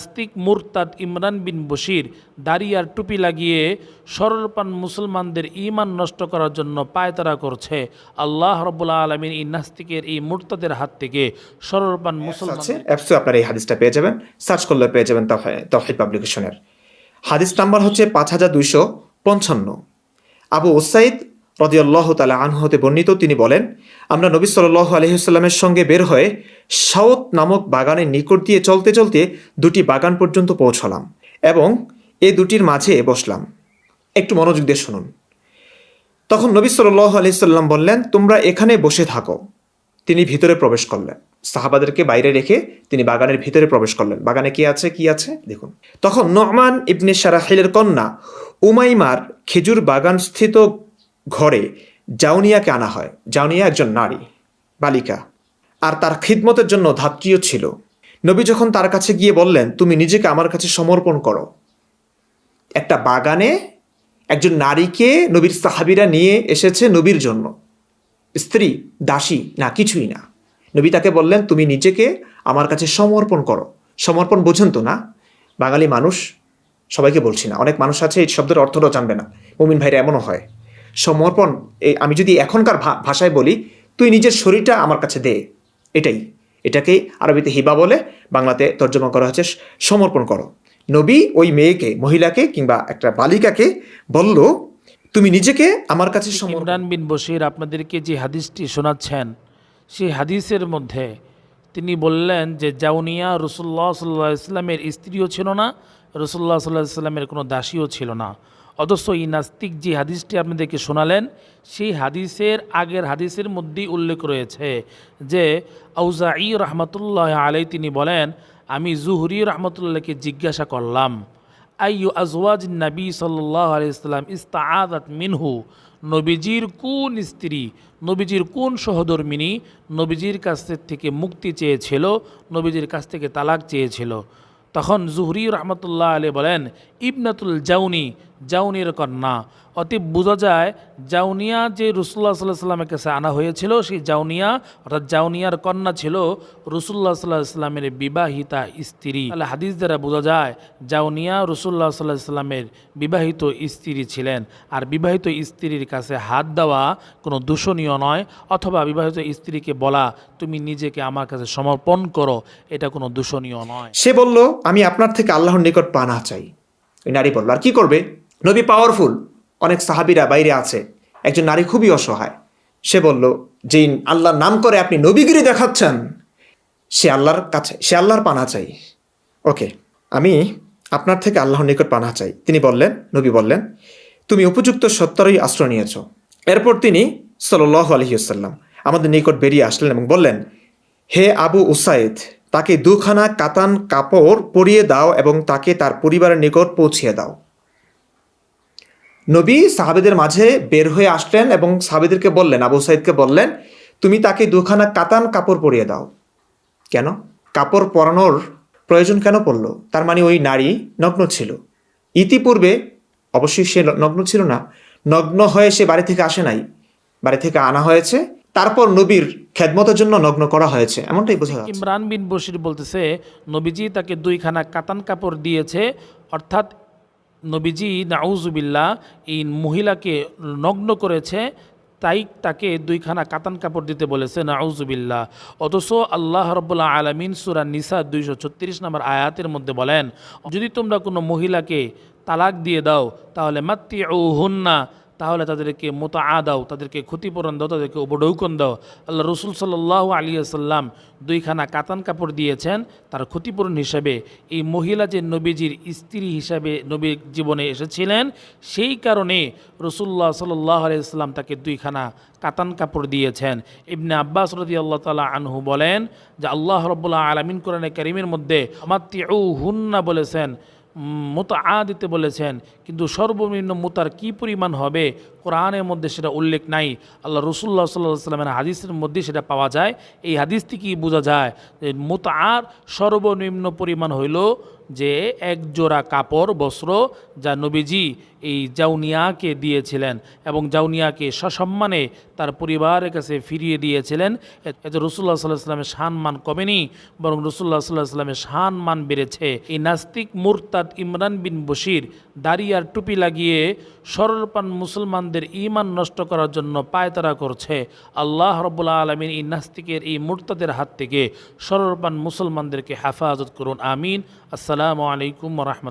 নাস্তিক মুরতাদ ইমরান বিন বশির দাড়ি আর টুপি লাগিয়ে সরলপান মুসলমানদের ঈমান নষ্ট করার জন্য পায়তারা করছে। আল্লাহ রব্বুল্লা আলমিন এই নাস্তিকের এই মুরতাদের হাত থেকে সরলপান মুসলমান অ্যাপসে আপনারা এই হাদিসটা পেয়ে যাবেন। সার্চ করলে পেয়ে যাবেন তহিদ পাবলিকেশনের। হাদিস নাম্বার হচ্ছে পাঁচ হাজার দুইশো পঞ্চান্ন। আবু ওসাইদ রদিয়াল্লাহ তালা আনহতে বর্ণিত, তিনি বলেন, আমরা নবী সাল্লাহ আলহিহাস্লামের সঙ্গে বের হয়ে সাউথ নামক বাগানের নিকট দিয়ে চলতে চলতে দুটি বাগান পর্যন্ত পৌঁছলাম এবং এ দুটির মাঝে বসলাম। একটু মনোযোগ দিয়ে শুনুন। তখন নবী সাল্লাহ আলহিসাল্লাম বললেন, তোমরা এখানে বসে থাকো। তিনি ভিতরে প্রবেশ করলেন। সাহাবাদেরকে বাইরে রেখে তিনি বাগানের ভিতরে প্রবেশ করলেন। বাগানে কি আছে কি আছে? দেখুন। তখন নমান ইবনে সারাহিলের কন্যা উমাইমার খেজুর বাগান স্থিত ঘরে জাউনিয়াকে আনা হয়। জাউনিয়া একজন নারী, বালিকা। আর তার খিদমতের জন্য ধাত্রীয় ছিল। নবী যখন তার কাছে গিয়ে বললেন, তুমি নিজেকে আমার কাছে সমর্পণ করো। একটা বাগানে একজন নারীকে নবীর সাহাবিরা নিয়ে এসেছে নবীর জন্য। স্ত্রী, দাসী না, কিছুই না। নবী তাকে বললেন, তুমি নিজেকে আমার কাছে সমর্পণ করো। সমর্পণ বোঝেন তো না? বাঙালি মানুষ সবাইকে বলছি না। অনেক মানুষ আছে, এই শব্দের অর্থটাও জানবে না। মুমিন ভাইরা এমনও হয়। সমর্পণ এই আমি যদি এখনকার ভাষায় বলি তুই নিজের শরীরটা আমার কাছে দে। এটাই। এটাকেই আরবিতে হিবা বলে বাংলাতে তর্জমা করা হচ্ছে সমর্পণ করো। নবী ওই মেয়েকে মহিলাকে কিংবা একটা বালিকাকে বলল তুমি নিজেকে আমার কাছে সমর্পণ ইমরান বিন বশির আপনাদেরকে যে হাদিসটি শোনাচ্ছেন সেই হাদিসের মধ্যে তিনি বললেন যে জাউনিয়া রসুল্লাহ সাল্লাহ ইসলামের স্ত্রীও ছিল না রসুল্লাহ সাল্লাহ ইসলামের কোনো দাসীও ছিল না। অথচ এই নাস্তিক যে হাদিসটি আপনাদেরকে শোনালেন, সেই হাদিসের আগের হাদিসের মধ্যেই উল্লেখ রয়েছে যে আউজা আউজাই রহমতুল্লাহ আলাই তিনি বলেন, আমি জুহরি রহমতুল্লাহকে জিজ্ঞাসা করলাম, আইয়ু আজওয়াজ নবী সাল্লাহ আলাইসাল্লাম ইস্তাআদাত মিনহু? নবীজির কোন স্ত্রী, নবীজির কোন সহধর্মিনী নবীজির কাছ থেকে মুক্তি চেয়েছিল, নবীজির কাছ থেকে তালাক চেয়েছিল? তখন জুহরি রহমতুল্লাহ আলী বলেন, ইবনাতুল জাউনি জাউনির কন্যা অতএব বোঝা যায় জাউনিয়া যে রসুল্লাহ সাল্লাহ সাল্লামের কাছে আনা হয়েছিল, সেই জাউনিয়া অর্থাৎ জাউনিয়ার কন্যা ছিল রসুল্লাহ সাল্লাহ সাল্লামের বিবাহিতা স্ত্রী। তাহলে হাদিস দ্বারা বোঝা যায় জাউনিয়া রসুল্লাহ সাল্লাহ সাল্লামের বিবাহিত স্ত্রী ছিলেন। আর বিবাহিত স্ত্রীর কাছে হাত দেওয়া কোনো দূষণীয় নয়, অথবা বিবাহিত স্ত্রীকে বলা, তুমি নিজেকে আমার কাছে সমর্পণ করো, এটা কোনো দূষণীয় নয়। সে বলল, আমি আপনার থেকে আল্লাহর নিকট পানা চাই। ওই নারী বলল, আর কি করবে? নবী পাওয়ারফুল অনেক সাহাবিরা বাইরে আছে, একজন নারী খুবই অসহায়। সে বলল যে আল্লাহর নাম করে আপনি নবীগিরি দেখাচ্ছেন। সে আল্লাহর কাছে, সে আল্লাহর পানা চাই। ওকে, আমি আপনার থেকে আল্লাহর নিকট পানা চাই। তিনি বললেন, নবী বললেন, তুমি উপযুক্ত সত্তরই আশ্রয় নিয়েছ। এরপর তিনি সাল্লাহ আলহিউসাল্লাম আমাদের নিকট বেরিয়ে আসলেন এবং বললেন, হে আবু উসাইদ, তাকে দুখানা কাতান কাপড় পরিয়ে দাও এবং তাকে তার পরিবারের নিকট পৌঁছিয়ে দাও। নবী সাহাবেদের মাঝে বের হয়ে আসলেন এবং সাহাবেদেরকে বললেন, আবু সাইদকে বললেন, তুমি তাকে দুখানা কাতান কাপড় পরিয়ে দাও। কেন? কাপড় পরানোর প্রয়োজন কেন পড়ল? তার মানে ওই নারী নগ্ন ছিল। ইতিপূর্বে অবশ্যই সে নগ্ন ছিল না। নগ্ন হয়ে সে বাড়ি থেকে আসে নাই। বাড়ি থেকে আনা হয়েছে। তারপর নবীর খেদমতের জন্য নগ্ন করা হয়েছে। এমনটাই বোঝা যাচ্ছে। ইমরান বিন বশির বলতেছে, নবীজি তাকে দুইখানা কাতান কাপড় দিয়েছে, অর্থাৎ নবীজি নাউজুবিল্লাহ এই মহিলাকে নগ্ন করেছে, তাই তাকে দুইখানা কাতান কাপড় দিতে বলেছে নাউজুবিল্লাহ অথচ আল্লাহ রব্লা আলমিন সুরা নিসা দুইশো ছত্রিশ নম্বর আয়াতের মধ্যে বলেন, যদি তোমরা কোনো মহিলাকে তালাক দিয়ে দাও, তাহলে মাতৃ ও হুন্না তাহলে তাদেরকে মোতা দাও, তাদেরকে ক্ষতিপূরণ দাও, তাদেরকে উপডৌকন দাও। আল্লাহ রসুল সাল্লাহ আলী আসাল্লাম দুইখানা কাতান কাপড় দিয়েছেন তার ক্ষতিপূরণ হিসাবে। এই মহিলা যে নবীজির স্ত্রী হিসাবে নবীর জীবনে এসেছিলেন, সেই কারণে রসুল্লাহ সাল্লাহ আলিয়াল্লাম তাকে দুইখানা কাতান কাপড় দিয়েছেন। ইবনে আব্বাস রদি আল্লাহ তালা আনহু বলেন যে, আল্লাহ রব্বুল্লাহ আলমিন কোরআনে করিমের মধ্যে আমাত্তি হুন্না বলেছেন মোতা দিতে বলেছেন কিন্তু সর্বনিম্ন মোতার কি পরিমাণ হবে? কোরআনের মধ্যে সেটা উল্লেখ নাই। আল্লাহ রসুল্লাহ সাল্লাহ সাল্লামের হাদিসের মধ্যে সেটা পাওয়া যায়। এই হাদিস থেকেই বোঝা যায়? যে মোতার সর্বনিম্ন পরিমাণ হইল যে এক জোড়া কাপড়, বস্ত্র যা নবীজি এই জাউনিয়াকে দিয়েছিলেন এবং জাউনিয়াকে সসম্মানে তার পরিবারের কাছে ফিরিয়ে দিয়েছিলেন। এতে রসুল্লাহ সাল্লাহ সাল্লামের সম্মান কমেনি, বরং রসুল্লাহ সাল্লাহ সাল্লামের সম্মান বেড়েছে। এই নাস্তিক মুরতাদ ইমরান বিন বশির দাড়ি আর টুপি লাগিয়ে সরলপান মুসলমানদের ইমান নষ্ট করার জন্য পায়তারা করছে। আল্লাহ রবুল্লা আলমিন এই নাস্তিকের, এই মুরতাদের হাত থেকে সরলপান মুসলমানদেরকে হেফাজত করুন। আমিন। আসসালামু আলাইকুম রহমত